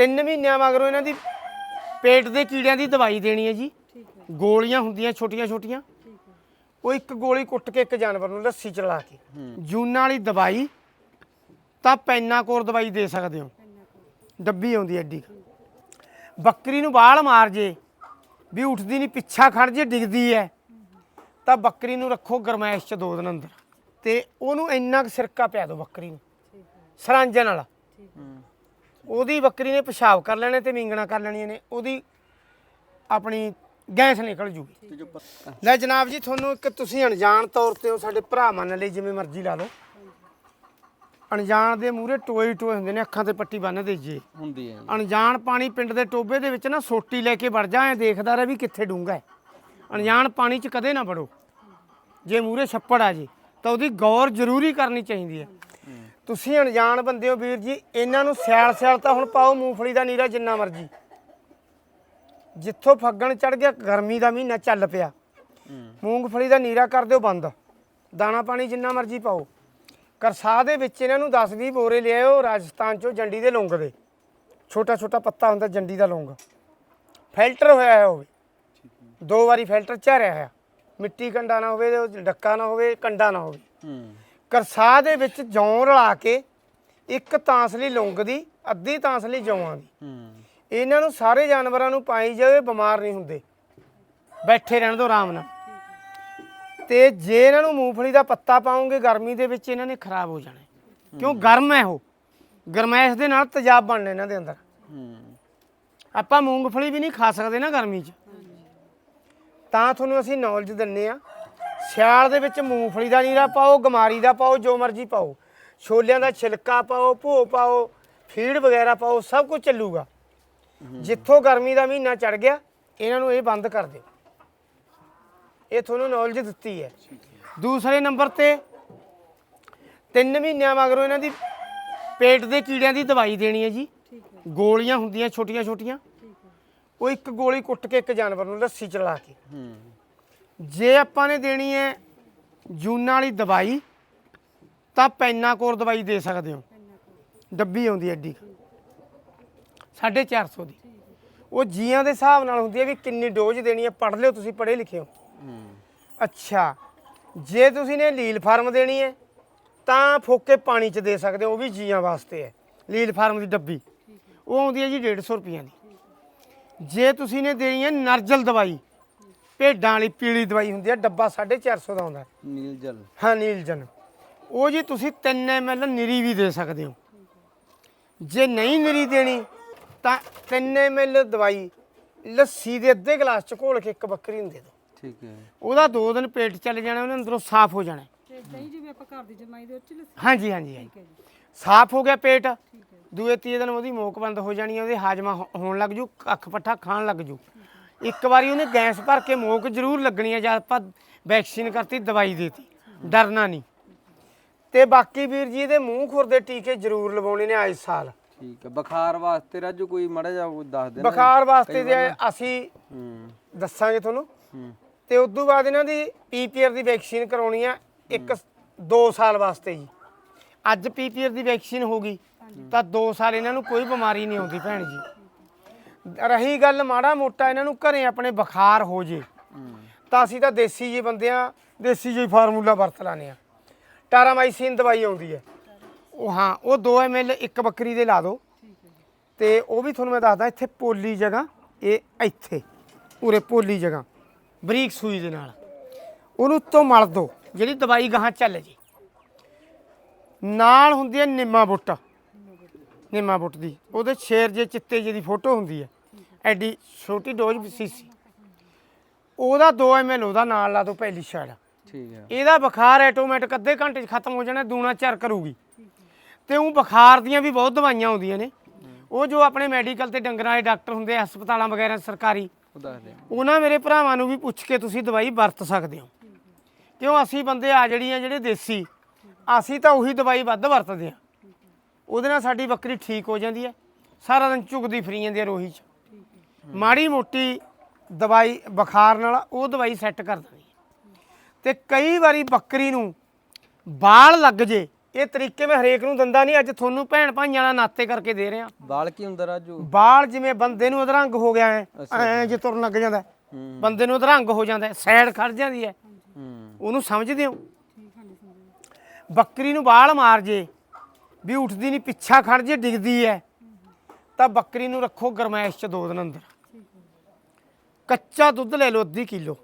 ਤਿੰਨ ਮਹੀਨਿਆਂ ਮਗਰੋਂ ਇਹਨਾਂ ਦੀ ਪੇਟ ਦੇ ਕੀੜਿਆਂ ਦੀ ਦਵਾਈ ਦੇਣੀ ਹੈ ਜੀ। ਠੀਕ ਹੈ। ਗੋਲੀਆਂ ਹੁੰਦੀਆਂ ਛੋਟੀਆਂ ਛੋਟੀਆਂ। ਠੀਕ ਹੈ। ਉਹ ਇੱਕ ਗੋਲੀ ਕੁੱਟ ਕੇ ਇੱਕ ਜਾਨਵਰ ਨੂੰ ਲੱਸੀ ਚਲਾ ਕੇ। ਜੂਨਾਂ ਵਾਲੀ ਦਵਾਈ ਤਾਂ ਪੈਨਾਕੋਰ ਦਵਾਈ ਦੇ ਸਕਦੇ ਹੋ। ਡੱਬੀ ਆਉਂਦੀ ਐਡੀ। ਬੱਕਰੀ ਨੂੰ ਬਾਲ ਮਾਰ ਜੇ ਵੀ ਉੱਠਦੀ ਨਹੀਂ ਪਿੱਛਾ ਖੜ ਜੇ ਡਿੱਗਦੀ ਐ। ਤਾਂ ਬੱਕਰੀ ਨੂੰ ਰੱਖੋ ਗਰਮੈਸ਼ ਚ ਦੋ ਦਿਨ ਅੰਦਰ। ਤੇ ਉਹਨੂੰ ਇੰਨਾ ਕੁ ਸਿਰਕਾ ਪਿਆ ਦਿਓ ਬੱਕਰੀ ਨੂੰ। ਠੀਕ ਹੈ। ਉਹਦੀ ਬੱਕਰੀ ਨੇ ਪਿਸ਼ਾਬ ਕਰ ਲੈਣੇ ਤੇ ਮਿੰਗਣਾ ਕਰ ਲੈਣੀਆਂ ਨੇ ਉਹਦੀ ਆਪਣੀ ਗੈਸ ਨਿਕਲ ਜੂਗੀ। ਲੈ ਜਨਾਬ ਜੀ ਤੁਹਾਨੂੰ ਇੱਕ ਤੁਸੀਂ ਅਣਜਾਣ ਤੌਰ ਤੇ ਉਹ ਸਾਡੇ ਭਰਾ ਮੰਨ ਲਈ ਜਿਵੇਂ ਮਰਜ਼ੀ ਲਾ ਲਓ। ਅਣਜਾਣ ਦੇ ਮੂਹਰੇ ਟੋਏ ਟੋਏ ਹੁੰਦੇ ਨੇ ਅੱਖਾਂ ਤੇ ਪੱਟੀ ਬੰਨ੍ਹਦੇ ਜੇ। ਹੁੰਦੀ ਹੈ। ਅਣਜਾਣ ਪਾਣੀ ਪਿੰਡ ਦੇ ਟੋਬੇ ਦੇ ਵਿੱਚ ਨਾ ਸੋਟੀ ਲੈ ਕੇ ਵੜ ਜਾ ਐ ਦੇਖਦਾ ਰਹੇ ਵੀ ਕਿੱਥੇ ਡੂੰਗਾ ਹੈ। ਅਣਜਾਣ ਪਾਣੀ 'ਚ ਕਦੇ ਨਾ ਵੜੋ। ਜੇ ਮੂਹਰੇ ਛੱਪੜ ਆ ਜੀ ਤਾਂ ਉਹਦੀ ਗੌਰ ਜ਼ਰੂਰੀ ਕਰਨੀ ਚਾਹੀਦੀ ਹੈ। ਤੁਸੀਂ ਅਣਜਾਣ ਬੰਦੇ ਹੋ ਵੀਰ ਜੀ, ਇਹਨਾਂ ਨੂੰ ਸਿਆਲ ਸਿਆਲ ਤਾਂ ਹੁਣ ਪਾਓ, ਮੂੰਗਫਲੀ ਦਾ ਨੀਰਾ ਜਿੰਨਾ ਮਰਜ਼ੀ। ਜਿੱਥੋਂ ਫੱਗਣ ਚੜ ਗਿਆ, ਗਰਮੀ ਦਾ ਮਹੀਨਾ ਚੱਲ ਪਿਆ। ਮੂੰਗਫਲੀ ਦਾ ਨੀਰਾ ਕਰ ਦਿਓ ਬੰਦ। ਦਾਣਾ ਪਾਣੀ ਜਿੰਨਾ ਮਰਜ਼ੀ ਪਾਓ। ਕਰਸਾ ਦੇ ਵਿੱਚ ਇਹਨਾਂ ਨੂੰ 10 20 ਬੋਰੇ ਲਿਆਓ ਰਾਜਸਥਾਨ ਚੋਂ ਜੰਡੀ ਦੇ ਲੌਂਗ ਦੇ। ਛੋਟਾ ਛੋਟਾ ਪੱਤਾ ਹੁੰਦਾ ਜੰਡੀ ਦਾ ਲੌਂਗ। ਫਿਲਟਰ ਹੋਇਆ ਹੈ ਹੋਵੇ। ਦੋ ਵਾਰੀ ਫਿਲਟਰ ਝਾਰਿਆ ਹੋਇਆ। ਮਿੱਟੀ ਕੰਡਾ ਨਾ ਹੋਵੇ, ਡੱਕਾ ਨਾ ਹੋਵੇ, ਕੰਡਾ ਨਾ ਹੋਵੇ। ਕਰਸਾ ਦੇ ਵਿੱਚ ਜੌਂ ਰਲਾ ਕੇ ਇੱਕ ਤਾਂਸਲੀ ਲੌਂਗ ਦੀ ਅੱਧੀ ਤਾਂਸਲੀ ਜੌਆਂ ਦੀ। ਹੂੰ। ਇਹਨਾਂ ਨੂੰ ਸਾਰੇ ਜਾਨਵਰਾਂ ਨੂੰ ਪਾਈ ਜਾਵੇ ਬਿਮਾਰ ਨਹੀਂ ਹੁੰਦੇ। ਬੈਠੇ ਰਹਿਣ ਦੋ ਆਰਾਮ ਨਾਲ। ਤੇ ਜੇ ਇਹਨਾਂ ਨੂੰ ਮੂੰਗਫਲੀ ਦਾ ਪੱਤਾ ਪਾਉਂਗੇ ਗਰਮੀ ਦੇ ਵਿੱਚ ਇਹਨਾਂ ਨੇ ਖਰਾਬ ਹੋ ਜਾਣਾ। ਕਿਉਂ? ਗਰਮ ਹੈ ਉਹ। ਗਰਮੈਸ਼ ਦੇ ਨਾਲ ਤੇਜ਼ਾਬ ਬਣਨੇ ਇਹਨਾਂ ਦੇ ਅੰਦਰ। ਆਪਾਂ ਮੂੰਗਫਲੀ ਵੀ ਨਹੀਂ ਖਾ ਸਕਦੇ ਨਾ ਗਰਮੀ 'ਚ। ਤਾਂ ਤੁਹਾਨੂੰ ਅਸੀਂ ਨੌਲੇਜ ਦਿੰਨੇ ਆ ਸਿਆਲ ਦੇ ਵਿੱਚ ਮੂੰਗਫਲੀ ਦਾ ਨੀਰਾ ਪਾਓ, ਗਮਾਰੀ ਦਾ ਪਾਓ, ਜੋ ਮਰਜ਼ੀ ਪਾਓ। ਛੋਲਿਆਂ ਦਾ ਛਿਲਕਾ ਪਾਓ ਭੋ ਪਾਓ, ਫੀਡ ਵਗੈਰਾ ਪਾਓ, ਸਭ ਕੁਝ ਚੱਲੂਗਾ। ਜਿੱਥੋਂ ਗਰਮੀ ਦਾ ਮਹੀਨਾ ਚੜ ਗਿਆ, ਇਹਨਾਂ ਨੂੰ ਇਹ ਬੰਦ ਕਰ ਦਿਓ। ਇਹ ਤੁਹਾਨੂੰ ਨੌਲੇਜ ਦਿੱਤੀ ਹੈ। ਦੂਸਰੇ ਨੰਬਰ ਤੇ, ਤਿੰਨ ਮਹੀਨਿਆਂ ਮਗਰੋਂ ਇਹਨਾਂ ਦੀ ਪੇਟ ਦੇ ਕੀੜਿਆਂ ਦੀ ਦਵਾਈ ਦੇਣੀ ਹੈ ਜੀ। ਗੋਲੀਆਂ ਹੁੰਦੀਆਂ ਛੋਟੀਆਂ ਛੋਟੀਆਂ ਉਹ ਇੱਕ ਗੋਲੀ ਕੁੱਟ ਕੇ ਇੱਕ ਜਾਨਵਰ ਨੂੰ ਲੱਸੀ ਚਲਾ ਕੇ। ਹੂੰ। ਜੇ ਆਪਾਂ ਨੇ ਦੇਣੀ ਹੈ ਜੂਨਾਂ ਵਾਲੀ ਦਵਾਈ, ਤਾਂ ਪੈਨਾਕੋਰ ਦਵਾਈ ਦੇ ਸਕਦੇ ਹੋ। ਡੱਬੀ ਆਉਂਦੀ ਐ ਐਡੀ ਕੁ। 450 ਦੀ। ਉਹ ਜੀਆਂ ਦੇ ਹਿਸਾਬ ਨਾਲ ਹੁੰਦੀ ਹੈ ਵੀ ਕਿੰਨੀ ਡੋਜ਼ ਦੇਣੀ ਹੈ, ਪੜ੍ਹ ਲਿਓ ਤੁਸੀਂ, ਪੜ੍ਹੇ ਲਿਖੇ ਹੋ। ਅੱਛਾ, ਜੇ ਤੁਸੀਂ ਨੇ ਲੀਲ ਫਾਰਮ ਦੇਣੀ ਹੈ, ਤਾਂ ਫੋਕੇ ਪਾਣੀ ਚ ਦੇ ਸਕਦੇ ਹੋ, ਉਹ ਵੀ ਜੀਆਂ ਵਾਸਤੇ ਹੈ। ਲੀਲ ਫਾਰਮ ਦੀ ਡੱਬੀ। ਉਹ ਆਉਂਦੀ ਹੈ ਜੀ 150 ਰੁਪਈਆ ਦੀ। ਜੇ ਤੁਸੀਂ ਨੇ ਦੇਣੀ ਹੈ ਨਰਜਲ ਦਵਾਈ ਭੇਡਾਂ ਵਾਲੀ ਪੀਲੀ ਦਵਾਈ ਹੁੰਦੀ ਹੈ ਡੱਬਾ 450 ਦਾ ਆਉਂਦਾ ਹੈ। ਨੀਲ ਜਲ ਹਾਂ ਨੀਲਜਨ ਉਹ ਜੀ ਤੁਸੀਂ 3 ml ਨਿਰੀ ਵੀ ਦੇ ਸਕਦੇ ਹੋ। ਜੇ ਨਹੀਂ ਨਿਰੀ ਦੇਣੀ ਤਾਂ 3 ml ਦਵਾਈ ਲੱਸੀ ਦੇ ਅੱਧੇ ਗਲਾਸ ਚ ਘੋਲ ਕੇ ਇੱਕ ਬੱਕਰੀ ਨੂੰ ਦੇ ਦਿਓ। ਠੀਕ ਹੈ। ਉਹਦਾ 2 ਦਿਨ ਪੇਟ ਚੱਲ ਜਾਣਾ ਉਹਨੇ ਅੰਦਰੋਂ ਸਾਫ਼ ਹੋ ਜਾਣਾ। ਤੇ ਦਹੀਂ ਜਿਵੇਂ ਆਪਾਂ ਘਰ ਦੀ ਜਮਾਈ ਦੇ ਉੱਚ ਲੱਸੀ? ਹਾਂਜੀ ਹਾਂਜੀ ਹਾਂਜੀ। ਠੀਕ ਹੈ ਜੀ। ਸਾਫ਼ ਹੋ ਗਿਆ ਪੇਟ। ਦੂਏ ਤੀਏ ਦਿਨ ਉਹਦੀ ਮੋਕ ਬੰਦ ਹੋ ਜਾਣੀ ਹੈ ਉਹਦੇ ਹਾਜਮਾ ਹੋ- ਹੋਣ ਲੱਗ ਜੂ ਅੱਖ ਪੱਠਾ ਖਾਣ ਲੱਗ ਜੂ। ਇੱਕ ਵਾਰੀ ਉਹਨੇ ਗੈਸ ਭਰ ਕੇ ਮੋਕ ਜ਼ਰੂਰ ਲੱਗਣੀ ਹੈ ਜਦ ਆਪਾਂ ਵੈਕਸੀਨ ਕਰਤੀ ਦਵਾਈ ਦੇਤੀ। ਡਰਨਾ ਨਹੀਂ। ਤੇ ਬਾਕੀ ਵੀਰ ਜੀ ਇਹਦੇ ਮੂੰਹ ਖੁਰ ਦੇ ਟੀਕੇ ਜ਼ਰੂਰ ਲਵਾਉਣੇ ਨੇ ਇਸ ਸਾਲ। ਠੀਕ ਹੈ ਬੁਖਾਰ ਵਾਸਤੇ ਰਾਜੂ ਕੋਈ ਮੜਾ ਜਾ ਕੋਈ ਦੱਸ ਦੇਣਾ। ਬੁਖਾਰ ਵਾਸਤੇ ਜੇ ਅਸੀਂ ਹੂੰ। ਦੱਸਾਂਗੇ ਤੁਹਾਨੂੰ। ਹੂੰ। ਤੇ ਉਸ ਤੋਂ ਬਾਅਦ ਇਹਨਾਂ ਦੀ ਪੀਪੀਆਰ ਦੀ ਵੈਕਸੀਨ ਕਰਾਉਣੀ ਆ ਇੱਕ 2 ਸਾਲ ਵਾਸਤੇ ਜੀ। ਅੱਜ ਪੀਪੀਆਰ ਦੀ ਵੈਕਸੀਨ ਹੋ ਗਈ ਤਾਂ 2 ਸਾਲ ਇਹਨਾਂ ਨੂੰ ਕੋਈ ਬਿਮਾਰੀ ਨਹੀਂ ਆਉਂਦੀ ਭੈਣ ਜੀ। ਰਹੀ ਗੱਲ ਮਾੜਾ ਮੋਟਾ ਇਹਨਾਂ ਨੂੰ ਘਰੇ ਆਪਣੇ ਬੁਖਾਰ ਹੋ ਜੇ। ਤਾਂ ਅਸੀਂ ਤਾਂ ਦੇਸੀ ਜੀ ਬੰਦੇ ਆ ਦੇਸੀ ਜੀ ਫਾਰਮੂਲਾ ਵਰਤ ਲਾਨੇ ਆ ਟਾਰਾਮਾਈਸਿਨ ਦਵਾਈ ਆਉਂਦੀ ਹੈ। ਉਹ ਹਾਂ, ਉਹ 2 ml ਇੱਕ ਬੱਕਰੀ ਦੇ ਲਾ ਦਿਓ। ਤੇ ਉਹ ਵੀ ਤੁਹਾਨੂੰ ਮੈਂ ਦੱਸਦਾ, ਇੱਥੇ ਪੋਲੀ ਜਗ੍ਹਾ, ਇਹ ਇੱਥੇ ਉਰੇ ਪੋਲੀ ਜਗ੍ਹਾ, ਬਰੀਕ ਸੂਈ ਦੇ ਨਾਲ। ਉਹਨੂੰ ਉੱਤੋਂ ਮਲ ਦਿਓ, ਜਿਹੜੀ ਦਵਾਈ ਗਾਹਾਂ ਚੱਲ ਜੇ। ਨਾਲ ਹੁੰਦੀ ਹੈ ਨਿੰਮਾ ਬੁੱਟਾ। ਨਿੰਮਾ ਬੁੱਟ ਦੀ। ਉਹਦੇ ਸ਼ੇਰ ਜੇ ਚਿੱਤੇ ਜਿਹੀ ਦੀ ਫੋਟੋ ਹੁੰਦੀ ਹੈ। ਐਡੀ ਛੋਟੀ ਡੋਜ਼ ਸੀਸੀ ਉਹਦਾ 2 ml ਉਹਦਾ ਨਾਲ ਲਾ ਦਿਓ ਪਹਿਲੀ ਸ਼ਾਇਦ ਠੀਕ ਹੈ। ਇਹਦਾ ਬੁਖਾਰ ਆਟੋਮੈਟਿਕ ਅੱਧੇ ਘੰਟੇ 'ਚ ਖਤਮ ਹੋ ਜਾਣਾ ਦੂਣਾ ਚਰ ਕਰੂਗੀ। ਤੇ ਉਹ ਬੁਖਾਰ ਦੀਆਂ ਵੀ ਬਹੁਤ ਦਵਾਈਆਂ ਆਉਂਦੀਆਂ ਨੇ। ਉਹ ਜੋ ਆਪਣੇ ਮੈਡੀਕਲ ਤੇ ਡੰਗਰਾਂ ਦੇ ਡਾਕਟਰ ਹੁੰਦੇ ਆ, ਹਸਪਤਾਲਾਂ ਵਗੈਰਾ ਸਰਕਾਰੀ ਦੇ ਉਹਨਾਂ ਮੇਰੇ ਭਰਾਵਾਂ ਨੂੰ ਵੀ ਪੁੱਛ ਕੇ ਤੁਸੀਂ ਦਵਾਈ ਵਰਤ ਸਕਦੇ ਹੋ। ਕਿਉਂ? ਅਸੀਂ ਬੰਦੇ ਆ ਜਿਹੜੀਆਂ ਜਿਹੜੇ ਦੇਸੀ ਅਸੀਂ ਤਾਂ ਉਹੀ ਦਵਾਈ ਵੱਧ ਵਰਤਦੇ ਆ ਉਹਦੇ ਨਾਲ ਸਾਡੀ ਬੱਕਰੀ ਠੀਕ ਹੋ ਜਾਂਦੀ ਹੈ। ਸਾਰਾ ਦਿਨ ਝੁਕਦੀ ਫਰੀ ਜਾਂਦੀ ਹੈ ਰੋਹੀ 'ਚ। ਮਾੜੀ ਮੋਟੀ ਦਵਾਈ ਬੁਖਾਰ ਨਾਲ ਉਹ ਦਵਾਈ ਸੈੱਟ ਕਰ ਦਿੰਦੀ ਹੈ। ਤੇ ਕਈ ਵਾਰੀ ਬੱਕਰੀ ਨੂੰ ਬਾਲ ਲੱਗ ਜੇ ਇਹ ਤਰੀਕੇ ਮੈਂ ਹਰੇਕ ਨੂੰ ਦੰਦਾ ਨਹੀਂ ਅੱਜ ਤੁਹਾਨੂੰ ਭੈਣ ਭਾਈਆਂ ਨਾਲ ਨਾਤੇ ਕਰਕੇ ਦੇ ਰਿਹਾ। ਬਾਲ ਕੀ ਹੁੰਦਾ ਰਾਜੂ? ਬਾਲ ਜਿਵੇਂ ਬੰਦੇ ਨੂੰ ਅਧਰੰਗ ਹੋ ਗਿਆ ਐ ਐ ਜੇ ਤੁਰਨ ਲੱਗ ਜਾਂਦਾ ਹੂੰ ਬੰਦੇ ਨੂੰ ਅਧਰੰਗ ਹੋ ਜਾਂਦਾ ਸਾਈਡ ਖੜ ਜਾਂਦੀ ਐ ਹੂੰ। ਉਹਨੂੰ ਸਮਝਦੇ ਹੋ। ਬੱਕਰੀ ਨੂੰ ਬਾਲ ਮਾਰ ਜੇ ਵੀ ਉੱਠਦੀ ਨਹੀਂ, ਪਿੱਛਾ ਖੜ ਜੇ, ਡਿੱਗਦੀ ਐ। ਤਾਂ ਬੱਕਰੀ ਨੂੰ ਰੱਖੋ ਗਰਮੈਸ਼ ਚ ਦੋ ਦਿਨ ਅੰਦਰ। ਕੱਚਾ ਦੁੱਧ ਲੈ ਲਓ ਅੱਧੀ ਕਿਲੋ।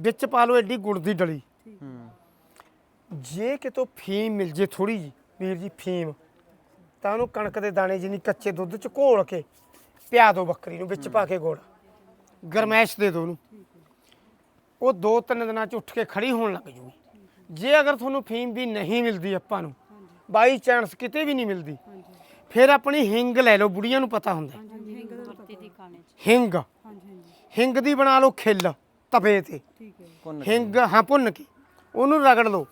ਵਿੱਚ ਪਾ ਲਓ ਐਡੀ ਗੁੜ ਦੀ ਡਲੀ। ਜੇ ਕਿਤੋਂ ਫੀਮ ਮਿਲ ਜੇ ਥੋੜੀ ਜੀ ਵੀਰ ਜੀ ਫੀਮ, ਤਾਂ ਉਹਨੂੰ ਕਣਕ ਦੇ ਦਾਣੇ ਜਿੰਨੀ ਕੱਚੇ ਦੁੱਧ ਚ ਘੋਲ ਕੇ ਪਿਆ ਦਿਓ ਬੱਕਰੀ ਨੂੰ, ਵਿੱਚ ਪਾ ਕੇ ਗੁੜ। ਗਰਮੈਸ਼ ਦੇ ਦਿਓ ਉਹਨੂੰ। ਉਹ ਦੋ ਤਿੰਨ ਦਿਨਾਂ ਚ ਉੱਠ ਕੇ ਖੜੀ ਹੋਣ ਲੱਗ ਜੂਗੀ। ਜੇ ਅਗਰ ਤੁਹਾਨੂੰ ਫੀਮ ਵੀ ਨਹੀਂ ਮਿਲਦੀ ਆਪਾਂ ਨੂੰ ਬਾਈ ਚਾਂਸ ਕਿਤੇ ਵੀ ਨਹੀਂ ਮਿਲਦੀ। ਫਿਰ ਆਪਣੀ ਹਿੰਗ ਲੈ ਲਓ ਬੁੜੀਆਂ ਨੂੰ ਪਤਾ ਹੁੰਦਾ। ਹਿੰਗ। ਹਿੰਗ ਦੀ ਬਣਾ ਲਓ ਖਿੱਲ ਤਵੇ ਤੇ। ਹਿੰਗ ਹਾਂ ਭੁੰਨ ਕੇ। ਉਹਨੂੰ ਰਗੜ ਲਓ।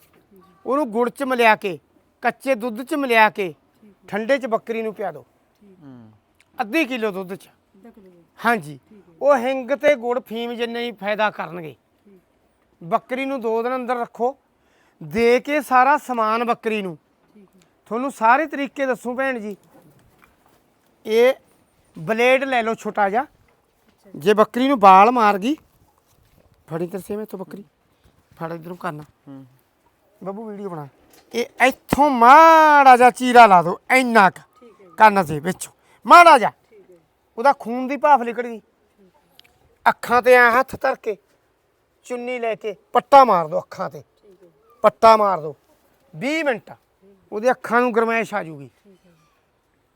ਉਹਨੂੰ ਗੁੜ ਚ ਮਿਲਿਆ ਕੇ ਕੱਚੇ ਦੁੱਧ ਚ ਮਿਲਿਆ ਕੇ ਠੰਡੇ ਚ ਬੱਕਰੀ ਨੂੰ ਪਿਆ ਦਿਓ। ਅੱਧੀ ਕਿਲੋ ਦੁੱਧ ਚ। ਹਾਂਜੀ। ਉਹ ਹਿੰਗ ਤੇ ਗੁੜ ਫੀਮ ਜਿੰਨੇ ਹੀ ਫਾਇਦਾ ਕਰਨਗੇ। ਬੱਕਰੀ ਨੂੰ ਦੋ ਦਿਨ ਅੰਦਰ ਰੱਖੋ। ਦੇ ਕੇ ਸਾਰਾ ਸਮਾਨ ਬੱਕਰੀ ਨੂੰ। ਤੁਹਾਨੂੰ ਸਾਰੇ ਤਰੀਕੇ ਦੱਸੂ ਭੈਣ ਜੀ। ਇਹ ਬਲੇਡ ਲੈ ਲਓ ਛੋਟਾ ਜਿਹਾ। ਜੇ ਬੱਕਰੀ ਨੂੰ ਬਾਲ ਮਾਰ ਗਈ ਫੜੀ ਤਰਸੇ ਮੈਂ ਤੋਂ ਬੱਕਰੀ। ਫੜ ਇਧਰੋਂ ਕਰਨਾ ਹੂੰ। ਬੱਬੂ ਵੀਡੀਓ ਬਣਾ। ਇਹ ਇੱਥੋਂ ਮਾੜਾ ਜਿਹਾ ਚੀਰਾ ਲਾ ਦਿਓ ਇੰਨਾ ਕੁ। ਠੀਕ ਹੈ ਕੰਨ ਦੇ ਵਿੱਚੋਂ। ਮਾੜਾ ਜਿਹਾ। ਠੀਕ ਹੈ ਉਹਦਾ ਖੂਨ ਦੀ ਭਾਫ ਨਿਕਲ ਗਈ। ਅੱਖਾਂ ਤੇ ਐ ਹੱਥ ਧਰ ਕੇ ਚੁੰਨੀ ਲੈ ਕੇ ਪੱਟਾ ਮਾਰ ਦਿਓ ਅੱਖਾਂ ਤੇ। ਠੀਕ ਹੈ ਪੱਟਾ ਮਾਰ ਦਿਓ। 20 ਮਿੰਟ। ਉਹਦੇ ਅੱਖਾਂ ਨੂੰ ਗਰਮੈਸ਼ ਆ ਜੂਗੀ। ਠੀਕ ਹੈ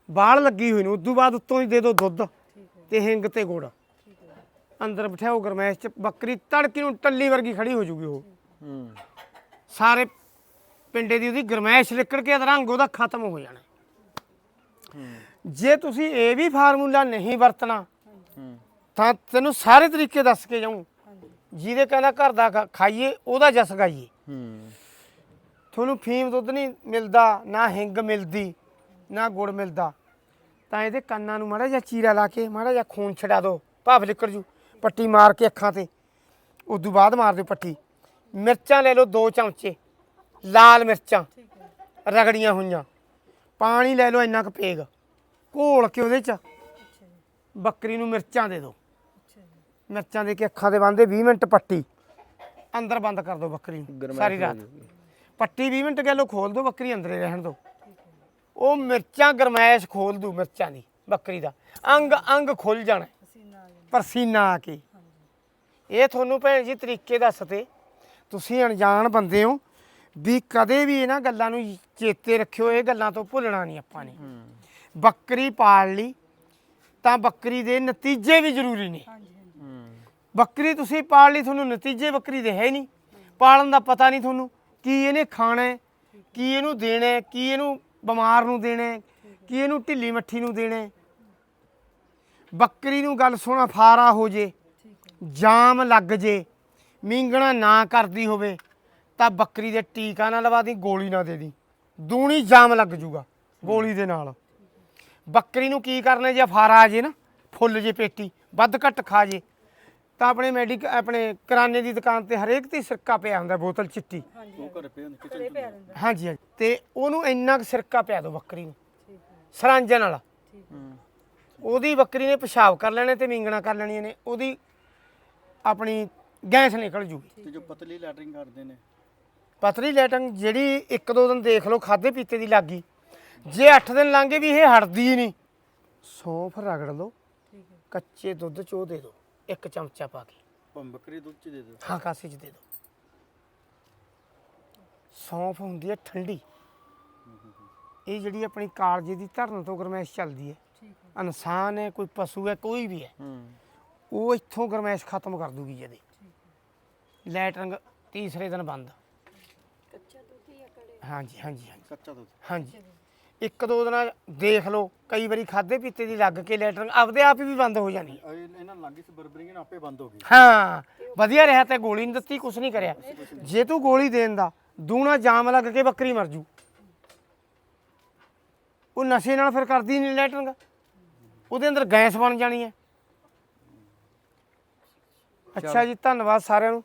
ਬਾਲ ਲੱਗੀ ਹੋਈ ਨੂੰ ਉਦੋਂ ਬਾਅਦ ਉੱਤੋਂ ਹੀ ਦੇ ਦਿਓ ਦੁੱਧ ਠੀਕ ਹੈ ਤੇ ਹਿੰਗ ਤੇ ਗੁੜ। ਠੀਕ ਹੈ ਅੰਦਰ ਬਿਠਾਓ ਗਰਮੈਸ਼ ਚ ਬੱਕਰੀ ਤੜਕੀ ਨੂੰ ਟੱਲੀ ਵਰਗੀ ਖੜੀ ਹੋ ਜੂਗੀ ਉਹ। ਹੂੰ। ਸਾਰੇ ਪਿੰਡੇ ਦੀ ਉਹਦੀ ਗਰਮੈਸ਼ ਲਿਕੜ ਕੇ ਰੰਗ ਉਹਦਾ ਖਤਮ ਹੋ ਜਾਣਾ। ਜੇ ਤੁਸੀਂ ਇਹ ਵੀ ਫਾਰਮੂਲਾ ਨਹੀਂ ਵਰਤਣਾ ਹੂੰ। ਤਾਂ ਤੈਨੂੰ ਸਾਰੇ ਤਰੀਕੇ ਦੱਸ ਕੇ ਹਾਂਜੀ। ਜਿਹਦੇ ਕਹਿੰਦਾ ਘਰ ਦਾ ਖਾ- ਖਾਈਏ ਉਹਦਾ ਜਸ ਗਾਈਏ। ਹੂੰ। ਤੁਹਾਨੂੰ ਫੀਮ ਦੁੱਧ ਨਹੀਂ ਮਿਲਦਾ ਨਾ ਹਿੰਗ ਮਿਲਦੀ ਨਾ ਗੁੜ ਮਿਲਦਾ। ਤਾਂ ਇਹਦੇ ਕੰਨਾਂ ਨੂੰ ਮਾੜਾ ਜਿਹਾ ਚੀਰਾ ਲਾ ਕੇ ਮਾੜਾ ਜਿਹਾ ਖੂਨ ਛਡਾ ਦਿਓ। ਭਾਫ ਨਿਕਲ ਜੂ ਪੱਟੀ ਮਾਰ ਕੇ ਅੱਖਾਂ ਤੇ। ਉਦੋਂ ਬਾਅਦ ਮਾਰ ਦਿਓ ਪੱਟੀ। ਮਿਰਚਾਂ ਲੈ ਲਓ ਦੋ ਚਮਚੇ ਲਾਲ ਮਿਰਚਾਂ ਰਗੜੀਆਂ ਹੋਈਆਂ। ਪਾਣੀ ਲੈ ਲਓ ਇੰਨਾ ਕੁ ਪੇਗ ਘੋਲ ਕੇ ਉਹਦੇ ਚ। ਬੱਕਰੀ ਨੂੰ ਮਿਰਚਾਂ ਦੇ ਦਿਓ। ਮਿਰਚਾਂ ਦੇ ਕੇ ਅੱਖਾਂ ਦੇ ਬੰਨ੍ਹਦੇ 20 ਮਿੰਟ ਪੱਟੀ। ਅੰਦਰ ਬੰਦ ਕਰ ਦਿਓ ਬੱਕਰੀ ਨੂੰ ਸਾਰੀ ਰਾਤ। ਪੱਟੀ 20 ਮਿੰਟ ਗੱਲੋਂ ਖੋਲ ਦਿਓ ਬੱਕਰੀ ਅੰਦਰੇ ਰਹਿਣ ਦਿਓ। ਉਹ ਮਿਰਚਾਂ ਗਰਮੈਸ਼ ਖੋਲ ਦੂ ਮਿਰਚਾਂ ਦੀ ਬੱਕਰੀ ਦਾ। ਅੰਗ ਅੰਗ ਖੁੱਲ ਜਾਣਾ ਪਸੀਨਾ ਆ ਜਾਂਦਾ ਪਰਸੀਨਾ ਆ ਕੇ। ਇਹ ਤੁਹਾਨੂੰ ਭੈਣ ਜੀ ਤਰੀਕੇ ਦੱਸਤੇ ਤੁਸੀਂ ਅਣਜਾਣ ਬੰਦੇ ਹੋ ਵੀ ਕਦੇ ਵੀ ਇਹਨਾਂ ਗੱਲਾਂ ਨੂੰ ਚੇਤੇ ਰੱਖਿਓ ਇਹ ਗੱਲਾਂ ਤੋਂ ਭੁੱਲਣਾ ਨਹੀਂ ਆਪਾਂ ਨੇ। ਬੱਕਰੀ ਪਾਲ ਲਈ ਤਾਂ ਬੱਕਰੀ ਦੇ ਨਤੀਜੇ ਵੀ ਜ਼ਰੂਰੀ ਨੇ। ਹਾਂਜੀ ਹਾਂਜੀ। ਹੂੰ। ਬੱਕਰੀ ਤੁਸੀਂ ਪਾਲ ਲਈ ਤੁਹਾਨੂੰ ਨਤੀਜੇ ਬੱਕਰੀ ਦੇ ਹੈ ਹੀ ਨਹੀਂ। ਪਾਲਣ ਦਾ ਪਤਾ ਨਹੀਂ ਤੁਹਾਨੂੰ। ਕੀ ਇਹਨੇ ਖਾਣਾ ਹੈ? ਕੀ ਇਹਨੂੰ ਦੇਣਾ ਹੈ? ਕੀ ਇਹਨੂੰ ਬਿਮਾਰ ਨੂੰ ਦੇਣਾ ਹੈ? ਕੀ ਇਹਨੂੰ ਢਿੱਲੀ ਮੱਠੀ ਨੂੰ ਦੇਣਾ ਹੈ? ਬੱਕਰੀ ਨੂੰ ਗੱਲ ਸੁਣਾ ਫਾਰਾ ਹੋ ਜੇ, ਜਾਮ ਲੱਗ ਜੇ, ਮੀਂਗਣਾ ਨਾ ਕਰਦੀ ਹੋਵੇ, ਤਾਂ ਬੱਕਰੀ ਦੇ ਟੀਕਾ ਨਾ ਲਵਾ ਦੀ, ਗੋਲੀ ਨਾ ਦੇ ਦੀ। ਦੂਣੀ ਜਾਮ ਲੱਗ ਜੂਗਾ ਗੋਲੀ ਦੇ ਨਾਲ। ਬੱਕਰੀ ਨੂੰ ਕੀ ਕਰਨਾ ਜੇ ਫਾਰਾ ਆ ਜੇ ਨਾ, ਫੁੱਲ ਜੇ ਪੇਟੀ, ਵੱਧ ਘੱਟ ਖਾ ਜੇ ਤਾਂ ਆਪਣੇ ਮੈਡੀਕ ਆਪਣੇ ਕਿਰਾਨੇ ਦੀ ਦੁਕਾਨ ਤੇ ਹਰੇਕ ਤੇ ਸਿਰਕਾ ਪਿਆ ਹੁੰਦਾ ਬੋਤਲ ਚਿੱਟੀ। ਹਾਂਜੀ ਉਹ ਘਰੇ ਹੁੰਦਾ ਹਾਂਜੀ ਹਾਂਜੀ। ਤੇ ਉਹਨੂੰ ਇੰਨਾ ਕੁ ਸਿਰਕਾ ਪਿਆ ਦਿਓ ਬੱਕਰੀ ਨੂੰ। ਸਰਾਂਜਨ ਵਾਲਾ। ਹੈ। ਉਹਦੀ ਬੱਕਰੀ ਨੇ ਪਿਸ਼ਾਬ ਕਰ ਲੈਣੇ ਤੇ ਮੀਂਗਣਾ ਕਰ ਲੈਣੀਆਂ ਨੇ ਉਹਦੀ ਆਪਣੀ ਗੈਸ ਨਿਕਲ ਜੂਗੀ। ਤੇ ਜੋ ਪਤਲੀ ਲੈਟਰਿੰਗ ਕਰਦੇ ਨੇ। ਪਤਲੀ ਲੈਟਿੰਗ ਜਿਹੜੀ ਇੱਕ ਦੋ ਦਿਨ ਦੇਖ ਲਓ ਖਾਦੇ ਪੀਤੇ ਦੀ ਲੱਗੀ ਜੇ 8 ਦਿਨ ਲੰਘੇ ਵੀ ਇਹ ਹਟਦੀ ਹੀ ਨਹੀਂ। ਸੌਂਫ ਰਗੜ ਲਓ। ਕੱਚੇ ਦੁੱਧ ਚ ਉਹ ਦੇ ਦਿਓ। ਇੱਕ ਚਮਚਾ ਪਾ ਕੇ। ਭਾਵੇਂ ਬੱਕਰੀ ਦੁੱਧ ਚ ਦੇ ਦਿਓ। ਹਾਂ ਕਾਸੇ ਚ ਦੇ ਦਿਓ। ਸੌਂਫ ਹੁੰਦੀ ਹੈ ਠੰਡੀ। ਇਹ ਜਿਹੜੀ ਆਪਣੀ ਕਾਲਜੇ ਦੀ ਧਰਨ ਤੋਂ ਗਰਮੈਸ਼ ਚੱਲਦੀ ਹੈ। ਠੀਕ ਹੈ। ਇਨਸਾਨ ਹੈ ਕੋਈ ਪਸ਼ੂ ਹੈ ਕੋਈ ਵੀ ਹੈ। ਹੂੰ। ਉਹ ਇੱਥੋਂ ਗਰਮੈਸ਼ ਖਤਮ ਕਰ ਦੂਗੀ ਜਦੇ। ਲੈਟਰਿੰਗ ਤੀਸਰੇ ਦਿਨ ਬੰਦ। ਕੱਚਾ ਦੁੱਧ ਜਾਂ ਕੜੇ? ਹਾਂਜੀ ਹਾਂਜੀ ਹਾਂਜੀ। ਕੱਚਾ ਦੁੱਧ। ਹਾਂਜੀ। ਇੱਕ ਦੋ ਦਿਨਾਂ 'ਚ ਦੇਖ ਲਓ ਕਈ ਵਾਰੀ ਖਾਦੇ ਪੀਤੇ ਦੀ ਲੱਗ ਕੇ ਲੈਟਰਿੰਗ ਆਪਦੇ ਆਪ ਹੀ ਵੀ ਬੰਦ ਹੋ ਜਾਣੀ ਇਹ- ਇਹਨਾਂ ਨੂੰ ਲੱਗੀ ਸੀ ਬਰਬਰਿੰਗ ਨਾਲ ਆਪੇ ਬੰਦ ਹੋ ਗਈ। ਹਾਂ ਵਧੀਆ ਰਿਹਾ ਤੇ ਗੋਲੀ ਨਹੀਂ ਦਿੱਤੀ ਕੁਛ ਨਹੀਂ ਕਰਿਆ। ਜੇ ਤੂੰ ਗੋਲੀ ਦੇਣ ਦਾ ਦੂਣਾ ਜਾਮ ਲੱਗ ਕੇ ਬੱਕਰੀ ਮਰ ਜੂ। ਉਹ ਨਸ਼ੇ ਨਾਲ ਫਿਰ ਕਰਦੀ ਨਹੀਂ ਲੈਟਰਿੰਗ। ਉਹਦੇ ਅੰਦਰ ਗੈਸ ਬਣ ਜਾਣੀ ਹੈ। ਅੱਛਾ ਜੀ ਧੰਨਵਾਦ ਸਾਰਿਆਂ ਨੂੰ।